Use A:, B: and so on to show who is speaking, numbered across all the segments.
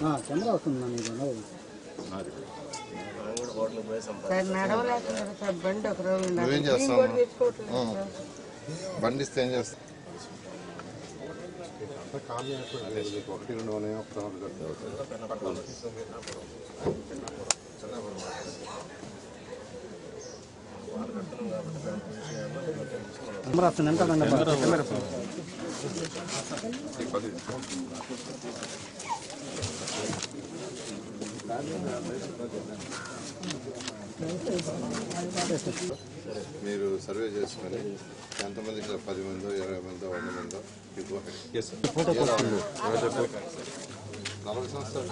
A: Sir
B: camera వస్తుంది
C: చేస్తావు. బండి ఇస్తే ఏం చేస్తావు? ఒకటి రెండు మీరు సర్వే చేసుకొని ఎంతమంది ఇట్లా పది మందో ఇరవై మందో వంద మందో? ఎక్కువ ప్రెస్ సంవత్సరాలు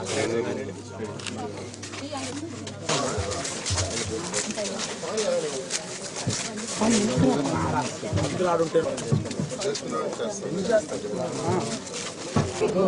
C: చేసుకున్నాడు చేస్తాను ఇప్పుడు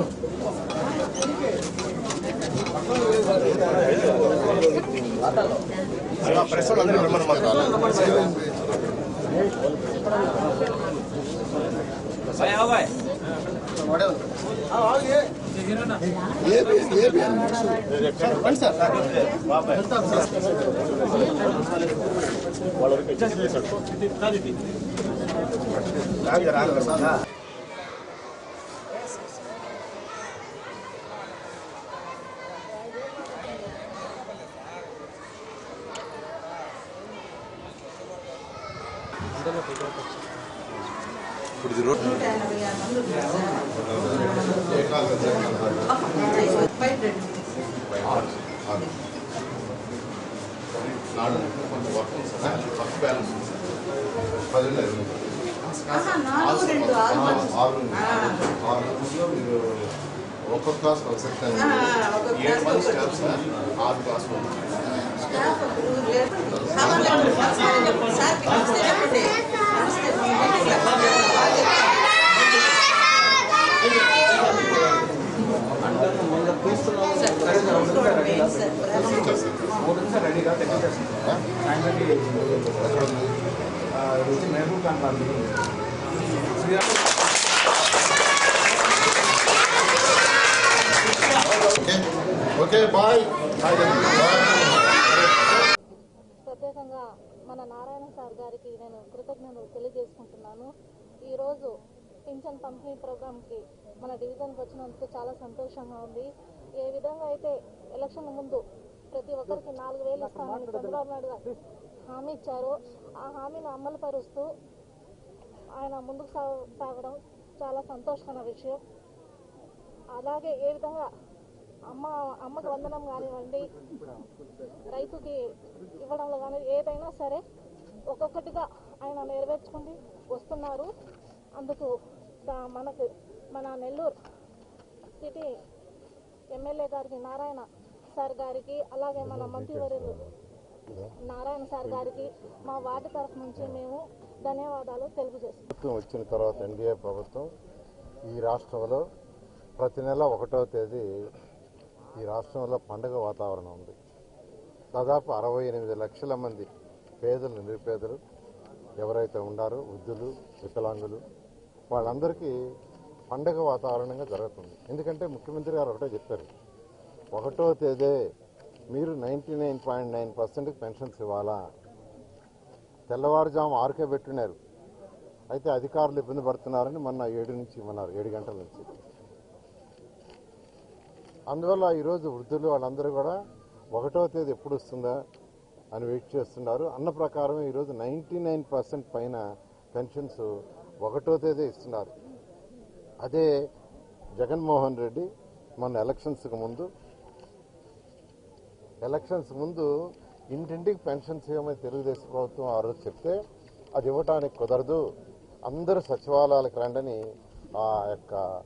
C: ఇది రోడ్ ఏ కాలం ఆరు. నాలుగు కొంచెం వర్క్ ఉంది సార్. వర్క్ బ్యాలెన్స్ ఉంది సార్. పది లేదు.
D: నాలుగు రెండు ఆరు మంది.
C: ఆరు ఉంది. ఆరు రోజుల్లో మీరు ఒక్కొక్క క్లాస్ ఒక సెక్షన్
D: ఆ, ఒక్కొక్క
C: ఏడు
D: క్లాస్
C: మంది
D: ఒక్కొక్క
C: స్టాఫ్స్ ఆరు క్లాసులు ఉన్నాయి.
D: Staff
B: Mahaboob Khan
C: okay bye bye.
E: ప్రత్యేకంగా మన నారాయణ సార్ గారికి నేను కృతజ్ఞతలు తెలియజేసుకుంటున్నాను. పింఛన్ పంపిణీ ప్రోగ్రామ్కి మన డివిజన్కి వచ్చినందుకు చాలా సంతోషంగా ఉంది. ఏ విధంగా అయితే ఎలక్షన్ ముందు ప్రతి ఒక్కరికి నాలుగు వేలు ఇస్తామని చంద్రబాబు నాయుడు గారు హామీ ఇచ్చారో ఆ హామీని అమలు పరుస్తూ ఆయన ముందుకు సాగడం చాలా సంతోషకరమైన విషయం. అలాగే ఏ విధంగా అమ్మ అమ్మకు వందనం కానివ్వండి రైతుకి ఇవ్వడంలో కానీ ఏదైనా సరే ఒక్కొక్కటిగా ఆయన నెరవేర్చుకుంటూ వస్తున్నారు. అందుకు మనకు మన నెల్లూరు సిటీ ఎమ్మెల్యే గారికి నారాయణ సార్ గారికి అలాగే మన మంత్రివర్యులు నారాయణ సార్ గారికి మా వార్డు తరఫు నుంచి మేము ధన్యవాదాలు
C: ప్రభుత్వం వచ్చిన తర్వాత ఎన్డీఏ ప్రభుత్వం ఈ రాష్ట్రంలో ప్రతి నెల ఒకటవ తేదీ ఈ రాష్ట్రంలో పండుగ వాతావరణం ఉంది. దాదాపు అరవై ఎనిమిది లక్షల మంది పేదలు నిరుపేదలు ఎవరైతే ఉన్నారో వృద్ధులు వికలాంగులు వాళ్ళందరికీ పండగ వాతావరణంగా జరుగుతుంది. ఎందుకంటే ముఖ్యమంత్రి గారు ఒకటే చెప్పారు ఒకటో తేదీ మీరు నైంటీ నైన్ పాయింట్ నైన్ పర్సెంట్కి పెన్షన్స్ ఇవ్వాలా? తెల్లవారుజాము ఆరుకే పెట్టున్నారు అయితే అధికారులు ఇబ్బంది పడుతున్నారని మొన్న ఏడు నుంచి ఇవ్వన్నారు ఏడు గంటల నుంచి. అందువల్ల ఈరోజు వృద్ధులు వాళ్ళందరూ కూడా ఒకటో తేదీ ఎప్పుడు వస్తుందా అని వెయిట్ చేస్తున్నారు. అన్న ప్రకారం ఈరోజు నైంటీ నైన్ పర్సెంట్ పైన పెన్షన్స్ ఒకటో తేదీ ఇస్తున్నారు. అదే జగన్మోహన్ రెడ్డి మన ఎలక్షన్స్కి ముందు ఎలక్షన్స్ ముందు ఇంటింటికి పెన్షన్స్ ఇవ్వమని తెలుగుదేశం ప్రభుత్వం ఆ రోజు చెప్తే అది ఇవ్వటానికి కుదరదు అందరూ సచివాలయాలకు రండని ఆ యొక్క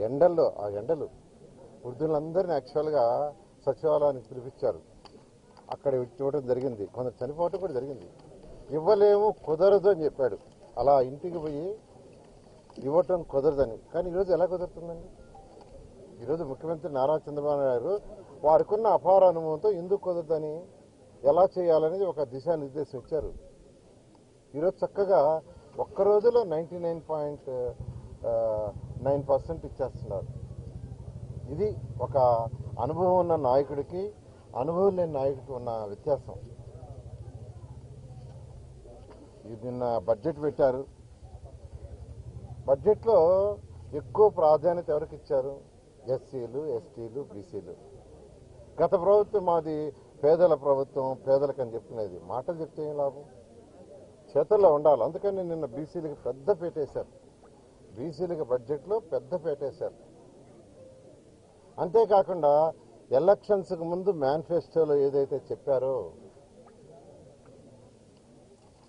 C: ఎండల్లో ఆ ఎండలు వృద్ధులందరినీ యాక్చువల్గా సచివాలయానికి పిలిపించారు. అక్కడ ఇవ్వడం జరిగింది. కొందరు చనిపోవటం కూడా జరిగింది. ఇవ్వలేము కుదరదు అని చెప్పాడు. అలా ఇంటికి పోయి ఇవ్వటం కుదరదని. కానీ ఈరోజు ఎలా కుదురుతుందండి? ఈరోజు ముఖ్యమంత్రి నారా చంద్రబాబు నాయుడు గారు వారికున్న అపార అనుభవంతో ఎందుకు కుదరదని ఎలా చేయాలనేది ఒక దిశానిర్దేశం ఇచ్చారు. ఈరోజు చక్కగా ఒక్క రోజులో ninety nine point nine percent ఇచ్చేస్తున్నారు. ఇది ఒక అనుభవం ఉన్న నాయకుడికి అనుభవం లేని నాయకుడికి ఉన్న వ్యత్యాసం. నిన్న బడ్జెట్ పెట్టారు. బడ్జెట్లో ఎక్కువ ప్రాధాన్యత ఎవరికి ఇచ్చారు? ఎస్సీలు ఎస్టీలు బీసీలు. గత ప్రభుత్వం మాది పేదల ప్రభుత్వం పేదలకు అని చెప్పుకునేది మాటలు చెప్తే ఏం లాభం? చేతల్లో ఉండాలి. అందుకని నిన్న బీసీలకు పెద్ద పెట్టేశారు. బీసీలకు బడ్జెట్లో పెద్ద పెట్టేశారు. అంతేకాకుండా ఎలక్షన్స్కి ముందు మేనిఫెస్టోలో ఏదైతే చెప్పారో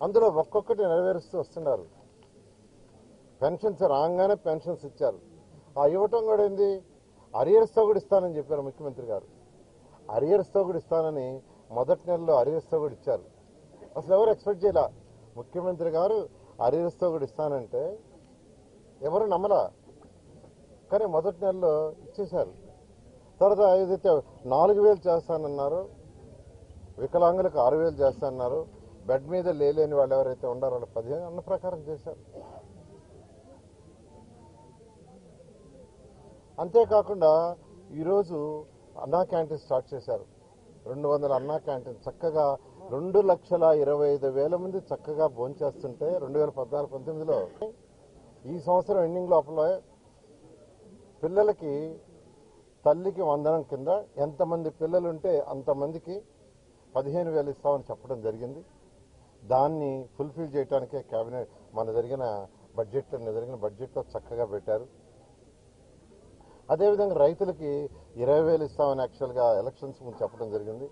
C: అందులో ఒక్కొక్కటి నెరవేరుస్తూ వస్తున్నారు. పెన్షన్స్ రాగానే పెన్షన్స్ ఇచ్చారు. ఆ ఇవ్వటం కూడా ఏంది? అరియర్స్తో కూడా ఇస్తానని చెప్పారు ముఖ్యమంత్రి గారు. అరియర్స్తో కూడా ఇస్తానని మొదటి నెలలో అరియర్స్తో కూడా ఇచ్చారు. అసలు ఎవరు ఎక్స్పెక్ట్ చేయలే? ముఖ్యమంత్రి గారు అరియర్స్తో కూడా ఇస్తానంటే ఎవరు నమ్మలా? కానీ మొదటి నెలలో ఇచ్చేశారు. తర్వాత ఏదైతే నాలుగు వేలు చేస్తానన్నారు వికలాంగులకు ఆరు వేలు చేస్తానన్నారు బెడ్ మీద లేలేని వాళ్ళు ఎవరైతే ఉన్నారో వాళ్ళు పదిహేను అన్న ప్రకారం చేశారు. అంతేకాకుండా ఈరోజు అన్నా క్యాంటీన్ స్టార్ట్ చేశారు. రెండు వందల అన్నా క్యాంటీన్ చక్కగా రెండు లక్షల ఇరవై ఐదు వేల మంది చక్కగా భోంచేస్తుంటే రెండు వేల పద్నాలుగు పంతొమ్మిదిలో ఈ సంవత్సరం ఎండింగ్ లోపల పిల్లలకి తల్లికి వందనం కింద ఎంతమంది పిల్లలు ఉంటే అంతమందికి పదిహేను వేలు ఇస్తామని చెప్పడం జరిగింది. దాన్ని ఫుల్ఫిల్ చేయడానికే కేబినెట్ మన జరిగిన బడ్జెట్లో జరిగిన బడ్జెట్లో చక్కగా పెట్టారు. అదేవిధంగా రైతులకి ఇరవై వేలు ఇస్తామని యాక్చువల్గా ఎలక్షన్స్ ముందు చెప్పడం జరిగింది.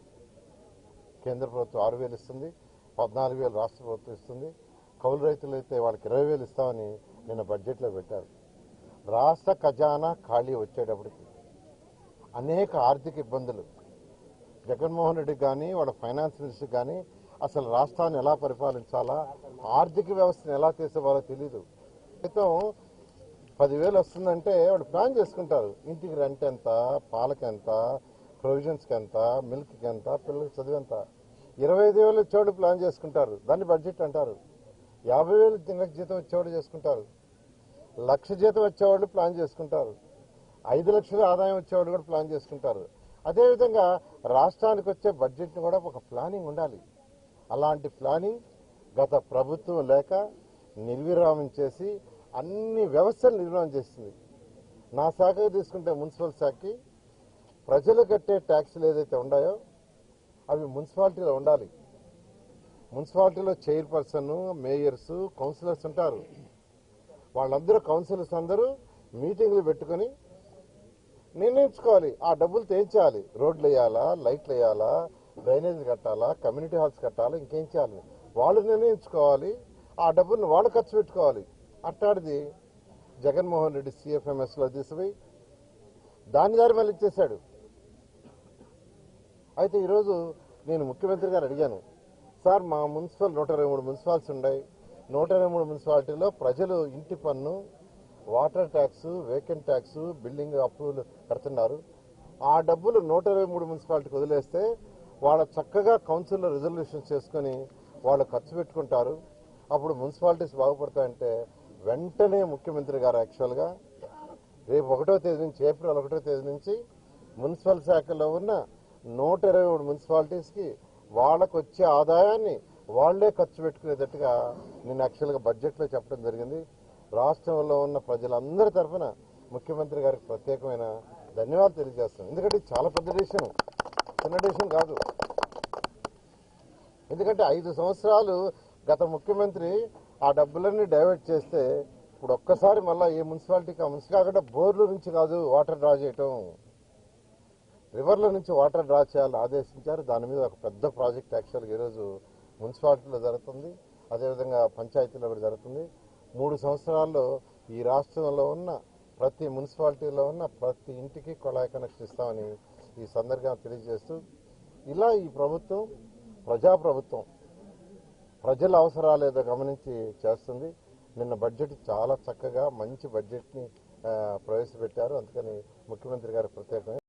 C: కేంద్ర ప్రభుత్వం ఆరు వేలు ఇస్తుంది పద్నాలుగు వేలు రాష్ట్ర ప్రభుత్వం ఇస్తుంది. కౌలు రైతులు అయితే వాళ్ళకి ఇరవై వేలు ఇస్తామని నిన్న బడ్జెట్లో పెట్టారు. రాష్ట్ర ఖజానా ఖాళీ వచ్చేటప్పటికి అనేక ఆర్థిక ఇబ్బందులు. జగన్మోహన్ రెడ్డి కానీ వాళ్ళ ఫైనాన్స్ మినిస్టర్ కానీ అసలు రాష్ట్రాన్ని ఎలా పరిపాలించాలా ఆర్థిక వ్యవస్థను ఎలా తీసుకోవాలో తెలీదు. క్రితం పదివేలు వస్తుందంటే వాడు ప్లాన్ చేసుకుంటారు. ఇంటికి రెంట్ ఎంత పాలకి ఎంత ప్రొవిజన్స్కి ఎంత మిల్క్కి ఎంత పిల్లలకి చదువు ఎంత. ఇరవై ఐదు వేలు వచ్చేవాడు ప్లాన్ చేసుకుంటారు. దాన్ని బడ్జెట్ అంటారు. యాభై వేలు నెలకు జీతం వచ్చేవాడు చేసుకుంటారు. లక్ష జీతం వచ్చేవాళ్ళు ప్లాన్ చేసుకుంటారు. ఐదు లక్షల ఆదాయం వచ్చేవాళ్ళు కూడా ప్లాన్ చేసుకుంటారు. అదేవిధంగా రాష్ట్రానికి వచ్చే బడ్జెట్ని కూడా ఒక ప్లానింగ్ ఉండాలి. అలాంటి ప్లానింగ్ గత ప్రభుత్వం లేక నిర్విరామం చేసి అన్ని వ్యవస్థలు నిర్మాణం చేస్తుంది. నా శాఖకు తీసుకుంటే మున్సిపల్ శాఖకి ప్రజలు కట్టే ట్యాక్సులు ఏదైతే ఉన్నాయో అవి మున్సిపాలిటీలో ఉండాలి. మున్సిపాలిటీలో చైర్పర్సన్ మేయర్స్ కౌన్సిలర్స్ ఉంటారు. వాళ్ళందరూ కౌన్సిలర్స్ అందరూ మీటింగ్లు పెట్టుకొని నిర్ణయించుకోవాలి. ఆ డబ్బులు తేల్చేయాలి రోడ్లు వేయాలా లైట్లు వేయాలా డ్రైనేజ్ కట్టాలా కమ్యూనిటీ హాల్స్ కట్టాలా ఇంకేం చేయాలి? వాళ్ళు నిర్ణయించుకోవాలి ఆ డబ్బులను వాళ్ళు ఖర్చు పెట్టుకోవాలి. అట్టాడిది జగన్మోహన్ రెడ్డి సిఎఫ్ఎంఎస్లో తీసిపోయి దాని దారి మళ్ళీ ఇచ్చేశాడు. అయితే ఈరోజు నేను ముఖ్యమంత్రి గారు అడిగాను సార్ మా మున్సిపల్ నూట ఇరవై మూడు మున్సిపాలిటీస్ ఉన్నాయి. నూట ఇరవై మూడు మున్సిపాలిటీలో ప్రజలు ఇంటి పన్ను water tax vacant tax building approval కడుతున్నారు. ఆ డబ్బులు నూట ఇరవై మూడు మున్సిపాలిటీకి వదిలేస్తే వాళ్ళ చక్కగా కౌన్సిల్లో రిజర్వేషన్ చేసుకొని వాళ్ళు ఖర్చు పెట్టుకుంటారు. అప్పుడు మున్సిపాలిటీస్ బాగుపడతాయంటే వెంటనే ముఖ్యమంత్రి గారు యాక్చువల్గా రేపు ఒకటో తేదీ నుంచి ఏప్రిల్ ఒకటో తేదీ నుంచి మున్సిపల్ శాఖలో ఉన్న నూట ఇరవై మూడు మున్సిపాలిటీస్కి వాళ్ళకు వచ్చే ఆదాయాన్ని వాళ్ళే ఖర్చు పెట్టుకునేటట్టుగా నేను యాక్చువల్గా బడ్జెట్లో చెప్పడం జరిగింది. రాష్ట్రంలో ఉన్న ప్రజలందరి తరఫున ముఖ్యమంత్రి గారికి ప్రత్యేకమైన ధన్యవాదాలు తెలియజేస్తాను ఎందుకంటే చాలా పెద్ద డిసిషన్. చిన్న డిసిషన్ కాదు. ఎందుకంటే ఐదు సంవత్సరాలు గత ముఖ్యమంత్రి ఆ డబ్బులన్నీ డైవర్ట్ చేస్తే ఇప్పుడు ఒక్కసారి మళ్ళీ ఏ మున్సిపాలిటీకి ఆ మున్సిపాలిటీ బోర్ల నుంచి కాదు వాటర్ డ్రా చేయటం. రివర్ల నుంచి వాటర్ డ్రా చేయాలని ఆదేశించారు. దాని మీద ఒక పెద్ద ప్రాజెక్ట్ యాక్చువల్గా ఈరోజు మున్సిపాలిటీలో జరుగుతుంది. అదేవిధంగా పంచాయతీలో కూడా జరుగుతుంది. మూడు సంవత్సరాల్లో ఈ రాష్ట్రంలో ఉన్న ప్రతి మున్సిపాలిటీలో ఉన్న ప్రతి ఇంటికి కొళాయి కనెక్షన్ ఇస్తామని ఈ సందర్భంగా తెలియజేస్తూ ఇలా ఈ ప్రభుత్వం ప్రజాప్రభుత్వం ప్రజల అవసరాలు ఏదో గమనించి చేస్తుంది. నిన్న బడ్జెట్ చాలా చక్కగా మంచి బడ్జెట్ని ప్రవేశపెట్టారు. అందుకని ముఖ్యమంత్రి గారు ప్రత్యేకంగా